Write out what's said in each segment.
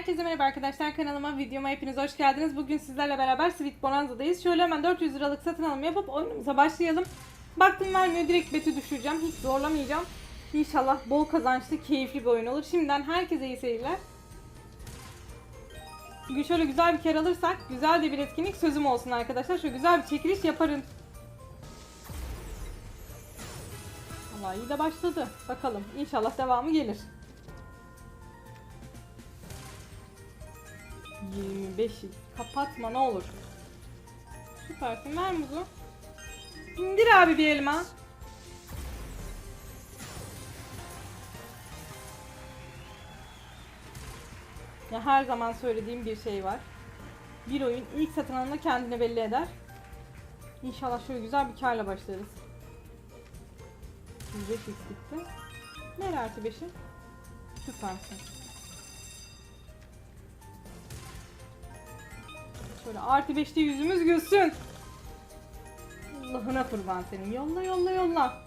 Herkese merhaba arkadaşlar kanalıma videoma hepiniz hoş geldiniz. Bugün sizlerle beraber Sweet Bonanza'dayız. Şöyle hemen 400 liralık satın alım yapıp oyunumuza başlayalım. Baktım vermiyor direkt beti düşüreceğim. Hiç zorlamayacağım. İnşallah bol kazançlı keyifli bir oyun olur. Şimdiden herkese iyi seyirler. Bugün şöyle güzel bir kere alırsak güzel de bir etkinlik sözüm olsun arkadaşlar. Şöyle güzel bir çekiliş yaparım. Allah iyi de başladı. Bakalım İnşallah devamı gelir. 25 kapatma ne olur. Süpersin ver muzu. İndir abi bir elma. Ya her zaman söylediğim bir şey var. Bir oyun ilk satın alımda kendini belli eder. İnşallah şöyle güzel bir karla başlarız. 105 x gitti. Ver artı 5'i. Süpersin. Şöyle artı 5'te yüzümüz gülsün. Allah'ına kurban senin. Yolla yolla yolla.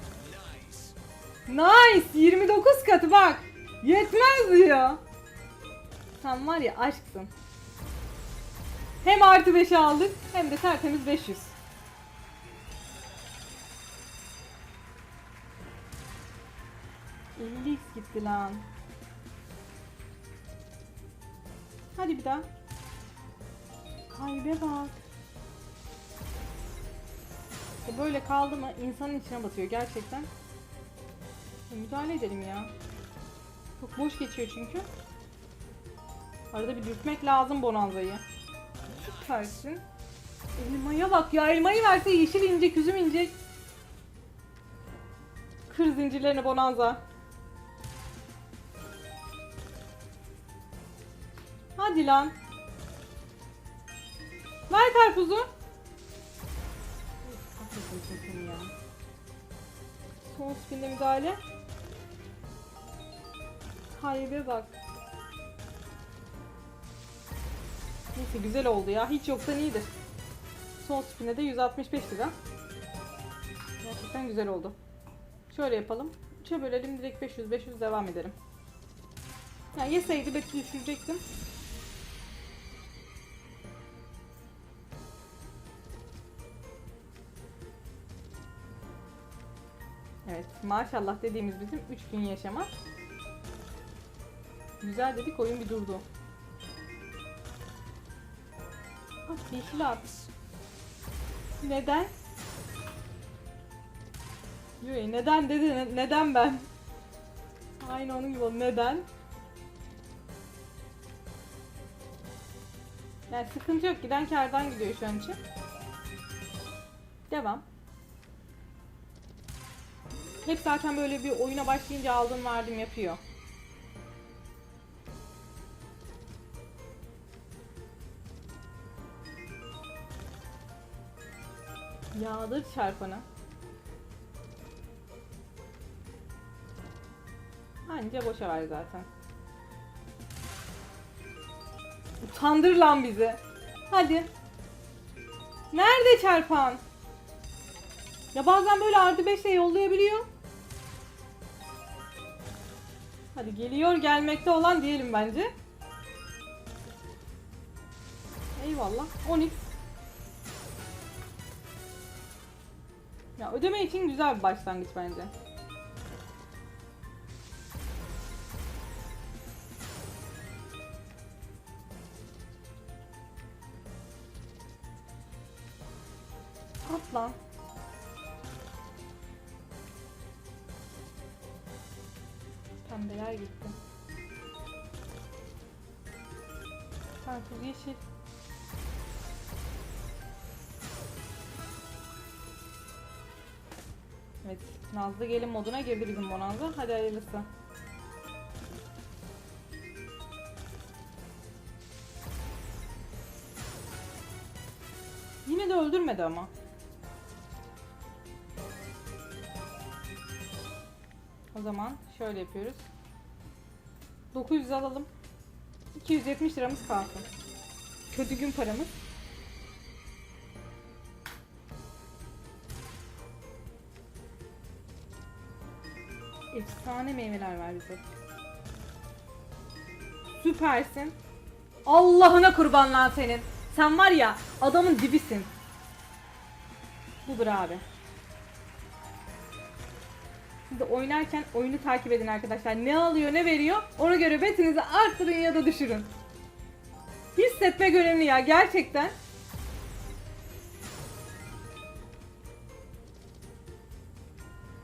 Nice. 29 katı bak. Yetmez diyor. Sen var ya aşksın. Hem artı 5'i aldık hem de tertemiz 500. x gitti lan. Hadi bir daha. Kalbe bak. E böyle kaldı mı insanın içine batıyor gerçekten. E müdahale edelim ya. Çok boş geçiyor çünkü. Arada bir dürtmek lazım bonanzayı. Süpersin. Elmaya bak ya elmayı verse yeşil inecek üzüm inecek. Kır zincirlerini bonanza. Hadi lan. Ver karpuzu. Son spinde müdahale. Haybe bak. Neyse güzel oldu ya. Hiç yoktan iyidir. Son spinde de 165 lira. Gerçekten güzel oldu. Şöyle yapalım. 3'e bölelim direkt 500 500 devam edelim. Yani yeseydi beti düşürecektim. Evet maşallah dediğimiz bizim 3 gün yaşamak. Güzel dedik oyun bir durdu. At yeşil at. Neden? Yo, neden dedi ne- neden ben? Aynı onun gibi oldu. neden? Yani sıkıntı yok giden kardan gidiyor şu an için. Devam. Hep zaten böyle bir oyuna başlayınca aldım verdim yapıyor. Yağdır çarpanı. Anca boşa ver zaten. Utandır lan bizi. Hadi. Nerede çarpan? Ya bazen böyle artı 5 yollayabiliyor. Hadi geliyor gelmekte olan diyelim bence. Eyvallah. 10x. Ya ödeme için güzel bir başlangıç bence. Atla. Pembeler gitti. Karpuz yeşil. Evet, Nazlı gelin moduna girdi bizim Bonanza. Hadi hayırlısı. Yine de öldürmedi ama. Zaman şöyle yapıyoruz. 900 alalım. 270 liramız kalsın. Kötü gün paramız. Efsane meyveler var bize. Süpersin. Allah'ına kurban lan senin. Sen var ya adamın dibisin. Budur abi. Siz de oynarken oyunu takip edin arkadaşlar. Ne alıyor ne veriyor ona göre betinizi arttırın ya da düşürün. Hissetme önemli ya gerçekten.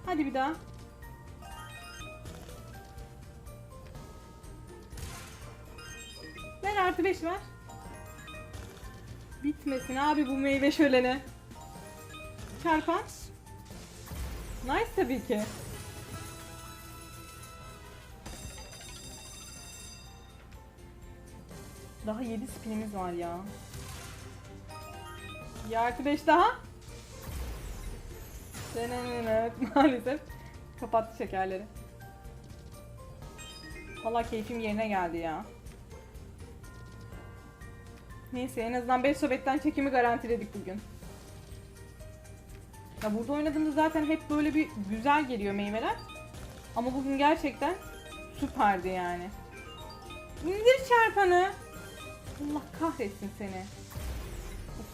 Hadi bir daha. Ver artı 5 ver. Bitmesin abi bu meyve şöleni. Çarpan. Nice tabii ki. Daha 7 spinimiz var ya. Artı 5 daha. Denenenet. Maalesef kapattı şekerleri. Valla keyfim yerine geldi ya. Neyse en azından 5 sobetten çekimi garantiledik bugün. Ya burada oynadığımda zaten hep böyle bir güzel geliyor meyveler. Ama bugün gerçekten süperdi yani. İndir çarpanı. Allah kahretsin seni.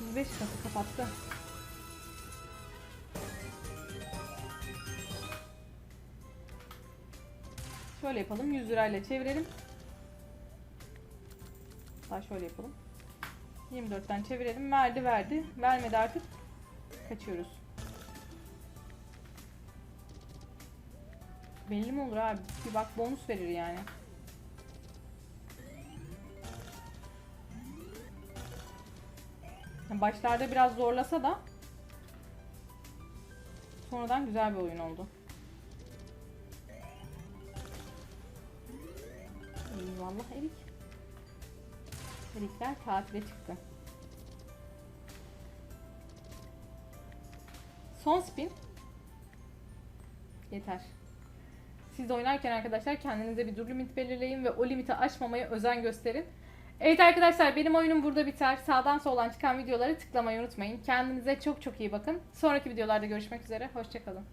35 katı kapattı. Şöyle yapalım. 100 lirayla çevirelim. Daha şöyle yapalım. 24'ten çevirelim. Verdi verdi. Vermedi artık. Kaçıyoruz. Belli mi olur abi? Bir bak bonus verir yani. Başlarda biraz zorlasa da sonradan güzel bir oyun oldu. Eyvallah Erik. Erikler tatile çıktı. Son spin. Yeter. Siz oynarken arkadaşlar kendinize bir dur limit belirleyin ve o limiti aşmamaya özen gösterin. Evet arkadaşlar benim oyunum burada biter. Sağdan soldan çıkan videoları tıklamayı unutmayın. Kendinize çok çok iyi bakın. Sonraki videolarda görüşmek üzere. Hoşçakalın.